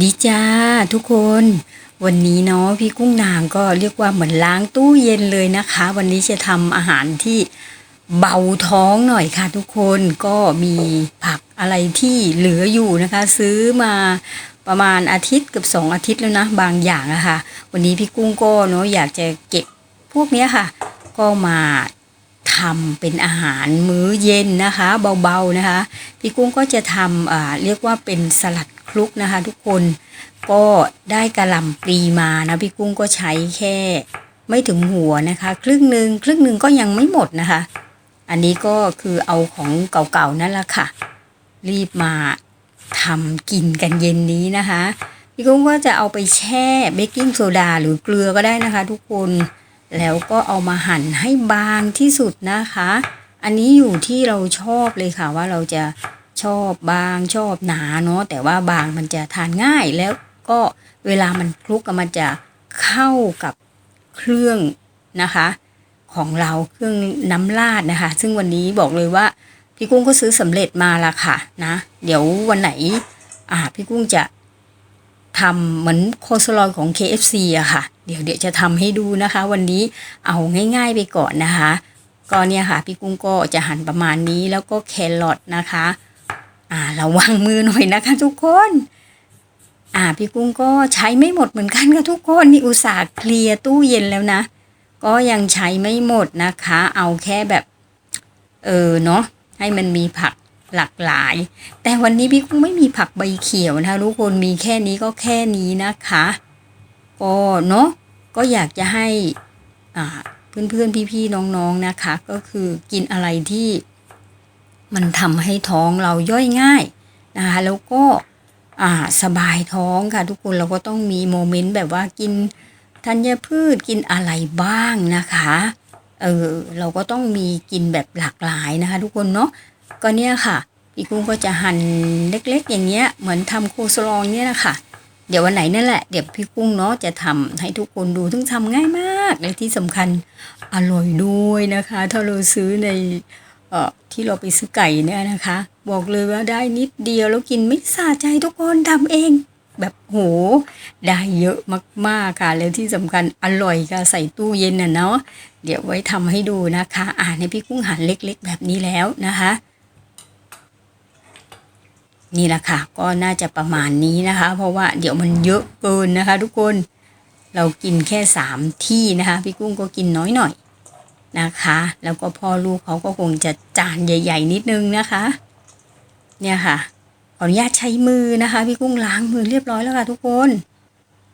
ดีจ้าทุกคน วันนี้เนาะพี่กุ้งนางก็เรียกว่าเหมือนล้างตู้เย็นเลยนะคะ วันนี้จะทำอาหารที่เบาท้องหน่อยค่ะทุกคนก็มีผักอะไรที่เหลืออยู่นะคะ ซื้อมาประมาณอาทิตย์เกับสองอาทิตย์แล้วนะ บางอย่างอะค่ะ วันนี้พี่กุ้งก็เนาะอยากจะเก็บพวกเนี้ยค่ะ ก็มาทำเป็นอาหารมื้อเย็นนะคะ เบาๆนะคะ พี่กุ้งก็จะทำอ่าเรียกว่าเป็นสลัด คลุกนะคะ ทุกคนก็ได้กระหล่ำปลีมานะพี่กุ้งก็ใช้แค่ไม่ถึงหัวนะคะ ครึ่งหนึ่งครึ่งหนึ่งก็ยังไม่หมดนะคะ อันนี้ก็คือเอาของเก่าๆนั่นแหละค่ะ รีบมาทำกินกันเย็นนี้นะคะพี่กุ้งก็จะเอาไปแช่เบกกิ้งโซดาหรือเกลือก็ได้นะคะ ทุกคนแล้วก็เอามาหั่นให้บางที่สุดนะคะ อันนี้อยู่ที่เราชอบเลยค่ะว่าเราจะ ชอบบางชอบหนาเนาะแต่ว่าบางมันจะทานง่ายแล้วก็เวลามันคลุกกับมันจะเข้ากับเครื่องนะคะ ของเราเครื่องน้ำราดนะคะ ซึ่งวันนี้บอกเลยว่าพี่กุ้งก็ซื้อสำเร็จมาละค่ะนะ เดี๋ยววันไหนอ่าพี่กุ้งจะทำเหมือนโคสลอยของ KFC อะค่ะ เดี๋ยวเดี๋ยวจะทำให้ดูนะคะ วันนี้เอาง่าย ๆ ไปก่อนนะคะก็เนี่ยค่ะ พี่กุ้งก็จะหั่นประมาณนี้แล้วก็แครอทนะคะ อ่าระวังมือหน่อยนะคะทุกคน อ่าพี่กุ้งก็ใช้ไม่หมดเหมือนกันค่ะทุกคนนี่อุตส่าห์เคลียร์ตู้เย็นแล้วนะ ก็ยังใช้ไม่หมดนะคะ เอาแค่แบบ เออเนาะให้มันมีผักหลากหลาย แต่วันนี้พี่กุ้งไม่มีผักใบเขียวนะคะทุกคนมีแค่นี้ก็แค่นี้นะคะก็เนาะก็อยากจะให้อ่าเพื่อนๆพี่ๆน้องๆนะคะ ก็คือกินอะไรที่ มันทำให้ท้องเราย่อยง่ายนะคะแล้วก็สบายท้องค่ะทุกคนเราก็ต้องมีโมเมนต์แบบว่ากินธัญพืชกินอะไรบ้างนะคะเออเราก็ต้องมีกินแบบหลากหลายนะคะ ทุกคนเนาะก็เนี่ยค่ะพี่กุ้งก็จะหั่นเล็กๆ อย่างเงี้ยเหมือนทำโคสลองเนี่ยนะคะเดี๋ยววันไหนนั่นแหละเดี๋ยวพี่กุ้งเนาะจะทำให้ทุกคนดูซึ่งทำง่ายมากและที่สำคัญอร่อยด้วยนะคะ ถ้าเราซื้อใน ที่เราไปซื้อไก่เนี่ยนะคะ บอกเลยว่าได้นิดเดียวแล้วกินไม่สะใจทุกคนทำเอง แบบโห ได้เยอะมากๆค่ะ แล้วที่สำคัญอร่อยค่ะใส่ตู้เย็นน่ะเนาะเดี๋ยวไว้ทำให้ดูนะคะ อ่าในพี่กุ้งหั่นเล็กๆ แบบนี้แล้วนะคะนี่แหละค่ะ ก็น่าจะประมาณนี้นะคะ เพราะว่าเดี๋ยวมันเยอะเกินนะคะ ทุกคนเรากินแค่สามที่นะคะ พี่กุ้งก็กินน้อยหน่อย นะคะ แล้วก็พ่อลูกเขาก็คงจะจานใหญ่ ๆ นิดนึงนะคะ เนี่ยค่ะขออนุญาตใช้มือนะคะ พี่กุ้งล้างมือเรียบร้อยแล้วค่ะทุกคน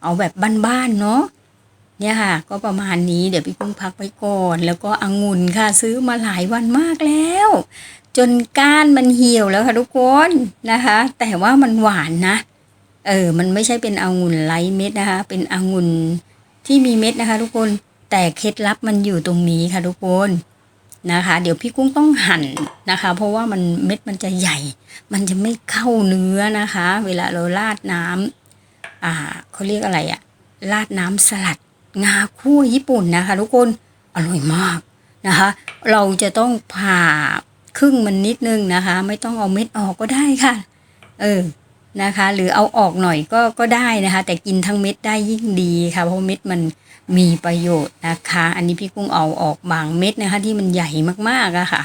เอาแบบบ้านๆเนาะเนี่ยค่ะ ก็ประมาณนี้เดี๋ยวพี่กุ้งพักไว้ก่อน แล้วก็องุ่นค่ะ ซื้อมาหลายวันมากแล้ว จนก้านมันเหี่ยวแล้วค่ะทุกคนนะคะ แต่ว่ามันหวานนะ เออ มันไม่ใช่เป็นองุ่นไร้เม็ดนะคะ เป็นองุ่นที่มีเม็ดนะคะ ทุกคน แต่เคล็ดลับมันอยู่ตรงนี้ค่ะทุกคนนะคะ เดี๋ยวพี่กุ้งต้องหั่นนะคะ เพราะว่ามันเม็ดมันจะใหญ่ มันจะไม่เข้าเนื้อนะคะ เวลาเราราดน้ำอ่าเขาเรียกอะไรอะราดน้ำสลัด งาคั่วญี่ปุ่นนะคะ ทุกคนอร่อยมากนะคะ เราจะต้องผ่าครึ่งมันนิดนึงนะคะ ไม่ต้องเอาเม็ดออกก็ได้ค่ะ เออนะคะ หรือเอาออกหน่อยก็ก็ได้นะคะ แต่กินทั้งเม็ดได้ยิ่งดีค่ะ เพราะเม็ดมัน มีประโยชน์นะคะ อันนี้พี่กุ้งเอาออกบางเม็ดนะคะ ที่มันใหญ่มากๆอะค่ะ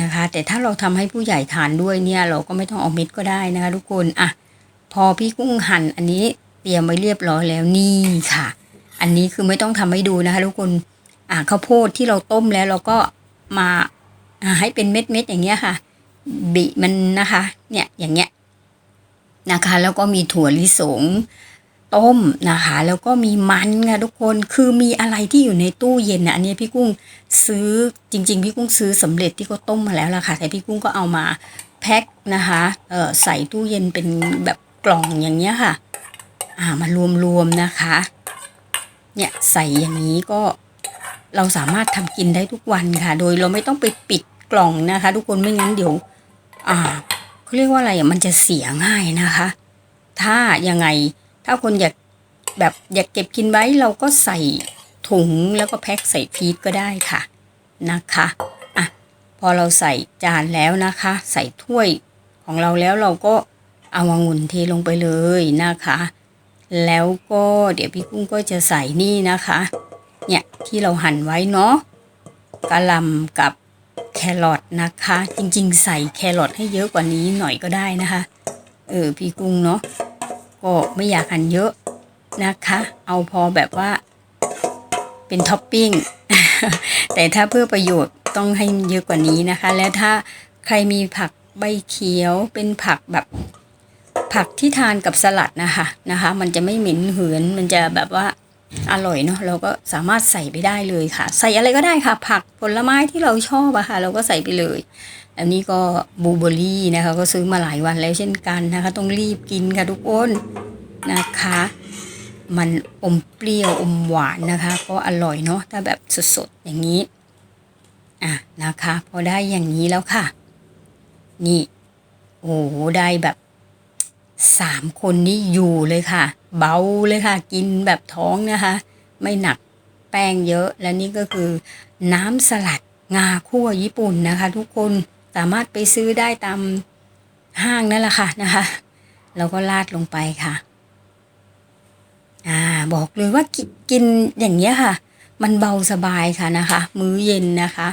นะคะ แต่ถ้าเราทำให้ผู้ใหญ่ทานด้วยเนี่ย เราก็ไม่ต้องเอาเม็ดก็ได้นะคะ ทุกคนอะพอพี่กุ้งหั่นอันนี้เตรียมไว้เรียบร้อยแล้วนี่ค่ะ อันนี้คือไม่ต้องทำให้ดูนะคะ ทุกคนอ่าข้าวโพดที่เราต้มแล้วเราก็มาให้เป็นเม็ดเม็ดๆอย่างเงี้ยค่ะ บิมันนะคะ เนี่ยอย่างเงี้ยนะคะ แล้วก็มีถั่วลิสง ต้มนะคะ แล้วก็มีมันค่ะทุกคนคือมีอะไรที่อยู่ในตู้เย็นนะอันนี้พี่กุ้งซื้อจริง ๆ พี่กุ้งซื้อสำเร็จที่เขาต้มมาแล้วล่ะค่ะ แต่พี่กุ้งก็เอามาแพ็คนะคะเออใส่ตู้เย็นเป็นแบบกล่องอย่างเงี้ยค่ะ อ่ามารวมๆนะคะ เนี่ยใส่อย่างนี้ก็เราสามารถทำกินได้ทุกวันค่ะ โดยเราไม่ต้องไปปิดกล่องนะคะ ทุกคนไม่งั้นเดี๋ยว อ่าเขาเรียกว่าอะไรมันจะเสียง่ายนะคะ ถ้ายังไง ถ้าคนอยากแบบอยากเก็บกินไว้เราก็ใส่ถุงแล้วก็แพ็คใส่ฟีดก็ได้ค่ะนะคะอะพอเราใส่จานแล้วนะคะ ใส่ถ้วยของเราแล้วเราก็เอาองุ่นเทลงไปเลยนะคะ แล้วก็เดี๋ยวพี่กุ้งก็จะใส่นี่นะคะ เนี่ยที่เราหั่นไว้เนาะกะหล่ำกับแครอทนะคะ จริงๆ ใส่แครอทให้เยอะกว่านี้หน่อยก็ได้นะคะ เออพี่กุ้งเนาะ ก็ไม่อยากหั่นเยอะนะคะ เอาพอแบบว่า เป็นท็อปปิ้ง แต่ถ้าเพื่อประโยชน์ต้องให้เยอะกว่านี้นะคะ และถ้าใครมีผักใบเขียวเป็นผักแบบผักที่ทานกับสลัดนะคะนะคะ มันจะไม่เหม็นเหือนมันจะแบบว่า อร่อยเนาะเราก็สามารถใส่ไปได้เลยค่ะ ใส่อะไรก็ได้ค่ะ ผักผลไม้ที่เราชอบอะค่ะ เราก็ใส่ไปเลยอันนี้ก็บูเบอร์รี่นะคะ ก็ซื้อมาหลายวันแล้วเช่นกันนะคะ ต้องรีบกินค่ะทุกคนนะคะ มันอมเปรี้ยวอมหวานนะคะ ก็อร่อยเนาะถ้าแบบสดๆอย่างนี้อะนะคะ พอได้อย่างนี้แล้วค่ะ นี่โอ้โหได้แบบสามคนนี่อยู่เลยค่ะ เบาเลยค่ะ กินแบบท้องนะคะ ไม่หนักแป้งเยอะ และนี่ก็คือ น้ำสลัดงาคั่วญี่ปุ่นนะคะ ทุกคนสามารถไปซื้อได้ตามห้างนั่นแหละค่ะนะคะแล้วก็ราดลงไปค่ะอ่าบอกเลยว่ากิกินอย่างเงี้ยค่ะ มันเบาสบายค่ะนะคะ มื้อเย็นนะคะ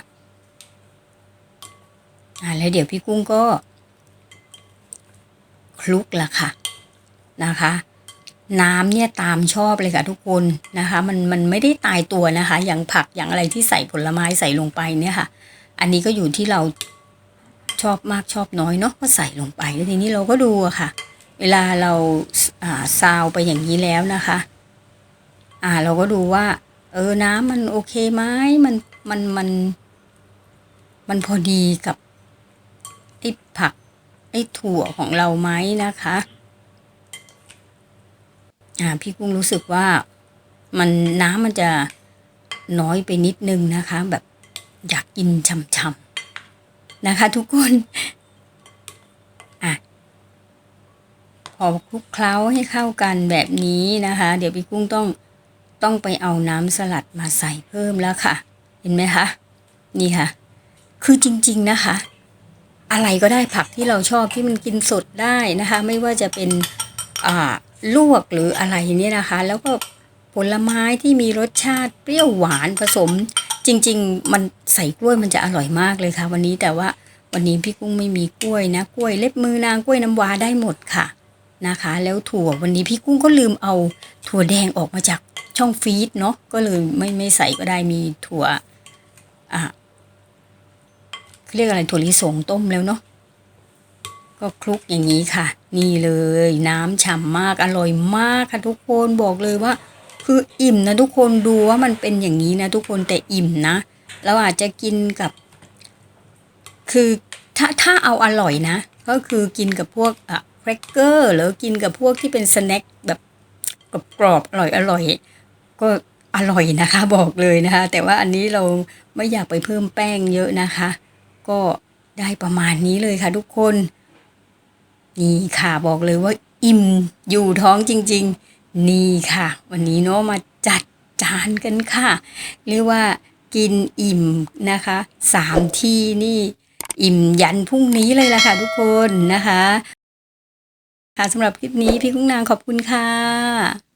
อ่าแล้วเดี๋ยวพี่กุ้งก็คลุกละค่ะนะคะ น้ำเนี่ยตามชอบเลยค่ะทุกคนนะคะ มันมันไม่ได้ตายตัวนะคะ อย่างผักอย่างอะไรที่ใส่ผลไม้ใส่ลงไปเนี่ยค่ะ อันนี้ก็อยู่ที่เราชอบมากชอบน้อยเนาะก็ใส่ลงไปแล้วทีนี้เราก็ดูอะค่ะ เวลาเราอ่าซาวไปอย่างนี้แล้วนะคะ อ่าเราก็ดูว่า เออน้ำมันโอเคไหมมันมันมัน มันพอดีกับไอ้ผักไอ้ถั่วของเราไหมนะคะ อ่าพี่กุ้งรู้สึกว่ามันน้ำมันจะน้อยไปนิดนึงนะคะ แบบอยากกินช่ำๆนะคะ ทุกคนอะพอคลุกเคล้าให้เข้ากันแบบนี้นะคะ เดี๋ยวพี่กุ้งต้องต้องไปเอาน้ำสลัดมาใส่เพิ่มแล้วค่ะ เห็นไหมคะ นี่ค่ะ คือจริง ๆนะคะ อะไรก็ได้ผักที่เราชอบที่มันกินสดได้นะคะ ไม่ว่าจะเป็นอ่า ลวกหรืออะไรเนี่ยนะคะ แล้วก็ผลไม้ที่มีรสชาติเปรี้ยวหวานผสม จริง ๆ มันใส่กล้วยมันจะอร่อยมากเลยค่ะ วันนี้แต่ว่าวันนี้พี่กุ้งไม่มีกล้วยนะกล้วยเล็บมือนางกล้วยน้ำว้าได้หมดค่ะนะคะ แล้วถั่ววันนี้พี่กุ้งก็ลืมเอาถั่วแดงออกมาจากช่องฟีดเนาะก็เลยไม่ไม่ใส่ก็ได้มีถั่วอ่าเรียกอะไรถั่วลิสงต้มแล้วเนาะ ก็คลุกอย่างนี้ค่ะ นี่เลยน้ำฉ่ำมากอร่อยมากค่ะทุกคนบอกเลยว่า คืออิ่มนะทุกคนดูว่ามันเป็นอย่างนี้นะทุกคนแต่อิ่มนะเราอาจจะกินกับ คือถ้าถ้าเอาอร่อยนะ ก็คือกินกับพวกอะแครกเกอร์หรือกินกับพวกที่เป็นสแน็คแบบกรอบๆอร่อยอร่อยก็อร่อยนะคะบอกเลยนะคะ แต่ว่าอันนี้เราไม่อยากไปเพิ่มแป้งเยอะนะคะ ก็ได้ประมาณนี้เลยค่ะทุกคน นี่ค่ะบอกเลยว่าอิ่มอยู่ท้องจริง ๆ นี่ค่ะ วันนี้เนาะมาจัดจานกันค่ะ เรียกว่ากินอิ่มนะคะสามที่นี่อิ่มยันพรุ่งนี้เลยล่ะค่ะทุกคนนะคะ ค่ะสำหรับคลิปนี้พี่กุ้งนางขอบคุณค่ะ